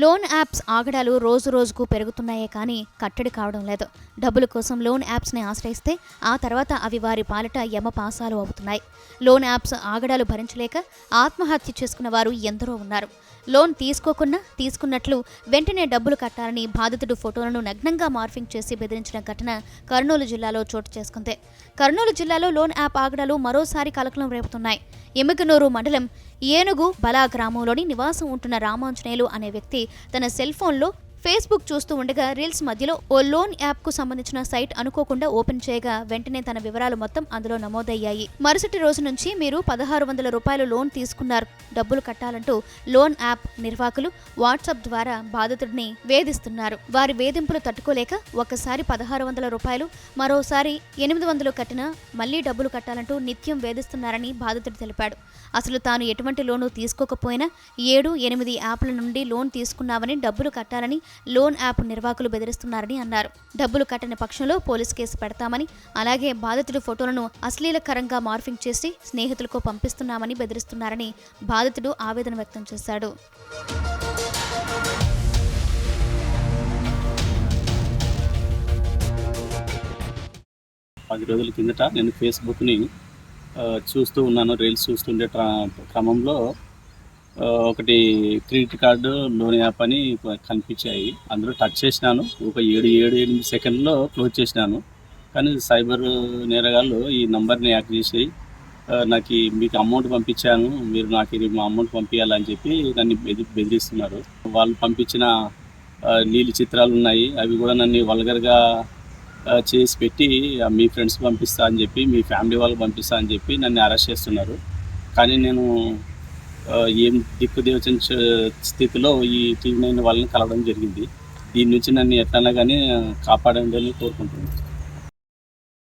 Loan apps ఆగడాలు రోజు రోజుకు పెరుగుతున్నాయే కానీ కట్టడి కావడం లేదు. డబ్బుల కోసం లోన్ యాప్స్ని ఆశ్రయిస్తే ఆ తర్వాత అవి వారి పాలిట యమపాసాలు అవుతున్నాయి. లోన్ యాప్స్ ఆగడాలు భరించలేక ఆత్మహత్య చేసుకున్న వారు ఎందరో ఉన్నారు. లోన్ తీసుకోకున్నా తీసుకున్నట్లు వెంటనే డబ్బులు కట్టాలని బాధితుడు ఫోటోలను నగ్నంగా మార్ఫింగ్ చేసి బెదిరించిన ఘటన కర్నూలు జిల్లాలో చోటు చేసుకుంది. కర్నూలు జిల్లాలో లోన్ యాప్ ఆగడాలు మరోసారి కలకలం రేపుతున్నాయి. ఎమ్మికనూరు మండలం ఏనుగు బలా గ్రామంలోని నివాసం ఉంటున్న రామాంజనేయులు అనే వ్యక్తి తన సెల్ ఫోన్లో ఫేస్బుక్ చూస్తూ ఉండగా రీల్స్ మధ్యలో ఓ లోన్ యాప్కు సంబంధించిన సైట్ అనుకోకుండా ఓపెన్ చేయగా వెంటనే తన వివరాలు మొత్తం అందులో నమోదయ్యాయి. మరుసటి రోజు నుంచి మీరు పదహారు వందల రూపాయలు లోన్ తీసుకున్నారు. డబ్బులు కట్టాలంటూ లోన్ యాప్ నిర్వాహకులు వాట్సాప్ ద్వారా బాధితుడిని వేధిస్తున్నారు. వారి వేధింపులు తట్టుకోలేక ఒకసారి పదహారు వందల రూపాయలు మరోసారి ఎనిమిది వందలు కట్టినా మళ్ళీ డబ్బులు కట్టాలంటూ నిత్యం వేధిస్తున్నారని బాధితుడు తెలిపాడు. అసలు తాను ఎటువంటి లోను తీసుకోకపోయినా ఏడు ఎనిమిది యాప్ల నుండి లోన్ తీసుకున్నామని డబ్బులు కట్టాలని లోన్ యాప్ నిర్వాహకులు బెదిరిస్తున్నారని అన్నారు. డబ్బులు కట్టని పక్షంలో పోలీస్ కేసు పెడతామని అలాగే బాధితుడి ఫోటోలను అశ్లీలకరంగా మార్ఫింగ్ చేసి స్నేహితులకు పంపిస్తున్నామని బెదిరిస్తున్నారని బాధితుడు ఆవేదన వ్యక్తం చేశాడు. పది రోజుల కిందట నేను ఫేస్బుక్ని చూస్తూ ఉన్నాను. రీల్స్ చూస్తుండే ట్రా- క్రమంలో ఒకటి క్రెడిట్ కార్డు లోన్ యాప్ అని కనిపించాయి. అందులో టచ్ చేసినాను. ఒక ఏడు ఏడు ఎనిమిది సెకండ్లో క్లోజ్ చేసినాను. కానీ సైబర్ నేరగాళ్ళు ఈ నంబర్ని యాక్ చేసి నాకు మీకు అమౌంట్ పంపించాను మీరు నాకు ఇది మా అమౌంట్ పంపించాలని చెప్పి నన్ను బెది బెదిరిస్తున్నారు. వాళ్ళు పంపించిన నీలి చిత్రాలు ఉన్నాయి. అవి కూడా నన్ను వల్గర్గా చేసి పెట్టి మీ ఫ్రెండ్స్ పంపిస్తా అని చెప్పి మీ ఫ్యామిలీ వాళ్ళకి పంపిస్తా అని చెప్పి నన్ను అరెస్ట్ చేస్తున్నారు. కానీ నేను ఏం దిక్కుదేవచన స్థితిలో ఈ టీవీ నైన్ వాళ్ళని కలవడం జరిగింది. దీని నుంచి నన్ను ఎట్లన్నా కానీ కాపాడండి అని కోరుకుంటున్నాను.